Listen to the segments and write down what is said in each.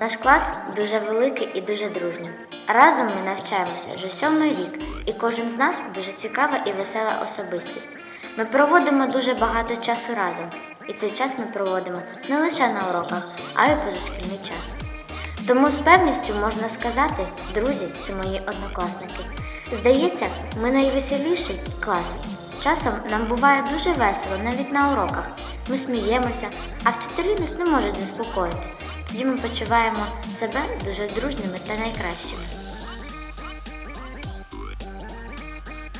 Наш клас дуже великий і дуже дружний. Разом ми навчаємося вже сьомий рік, і кожен з нас дуже цікава і весела особистість. Ми проводимо дуже багато часу разом, і цей час ми проводимо не лише на уроках, а й позашкільний час. Тому з певністю можна сказати, друзі, це мої однокласники. Здається, ми найвеселіший клас. Часом нам буває дуже весело навіть на уроках. Ми сміємося, а вчителі нас не можуть заспокоїти. Тоді ми почуваємо себе дуже дружними та найкращими.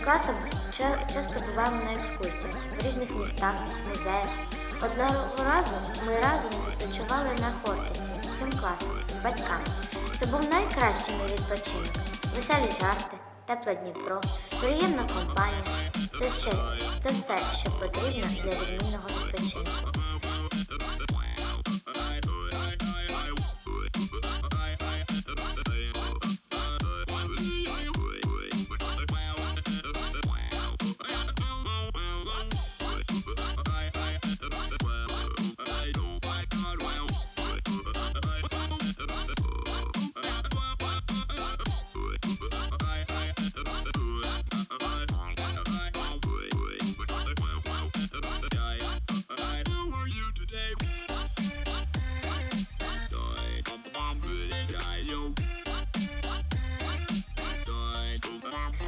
Класом часто буваємо на екскурсіях в різних містах, музеях. Одного разу ми разом відпочивали на Хортиці всім класом з батьками. Це був найкращий мій відпочинок. Веселі жарти, тепле Дніпро, приємна компанія. Це ще це все, що потрібно для відмінного відпочинку.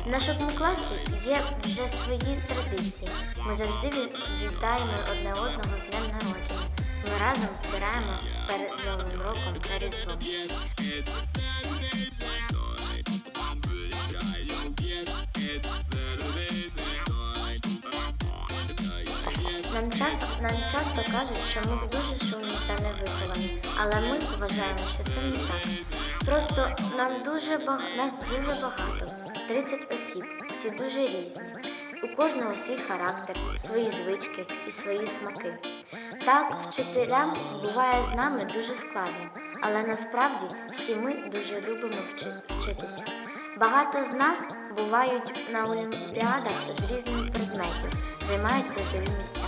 В нашому класі є вже свої традиції. Ми завжди ві- вітаємо одне одного з днем народження. Ми разом збираємо перед Новим роком та. Нам часто, нам часто кажуть, що ми дуже шумні та невиховані, але ми вважаємо, що це не так. Просто нам дуже нас дуже багато, 30 осіб, всі дуже різні. У кожного свій характер, свої звички і свої смаки. Так, вчителям буває з нами дуже складно, але насправді всі ми дуже любимо вчитися. Багато з нас бувають на олімпіадах з різних предметів, займають призові місця.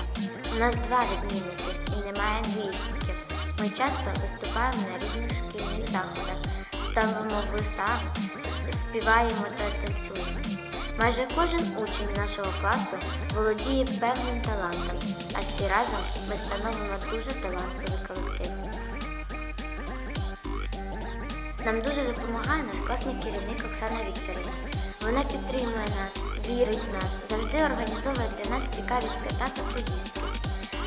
У нас два відмінники і немає двічників. Ми часто виступаємо на різних шкільних заходах, ставимо вистави, співаємо та танцюємо. Майже кожен учень нашого класу володіє певним талантом, а всі разом ми становимо дуже талантливий колектив. Нам дуже допомагає наш класний керівник Оксана Вікторівна. Вона підтримує нас, вірить в нас, завжди організовує для нас цікаві свята та поїздки.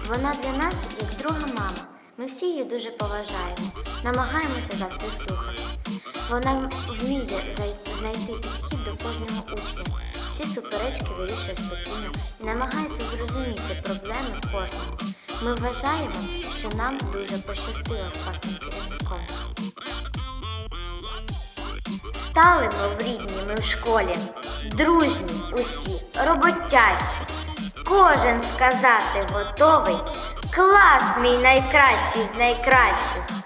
Вона для нас як друга мама. Ми всі її дуже поважаємо, намагаємося завжди слухати. Вона вміє знайти підхід до кожного учня. Всі суперечки вирішує спокійно і намагається зрозуміти проблеми кожного. Ми вважаємо, що нам дуже пощастило з класним керівником. Стали ми в рідні ми в школі, дружні усі, роботящі. Кожен сказати готовий, клас мій найкращий з найкращих.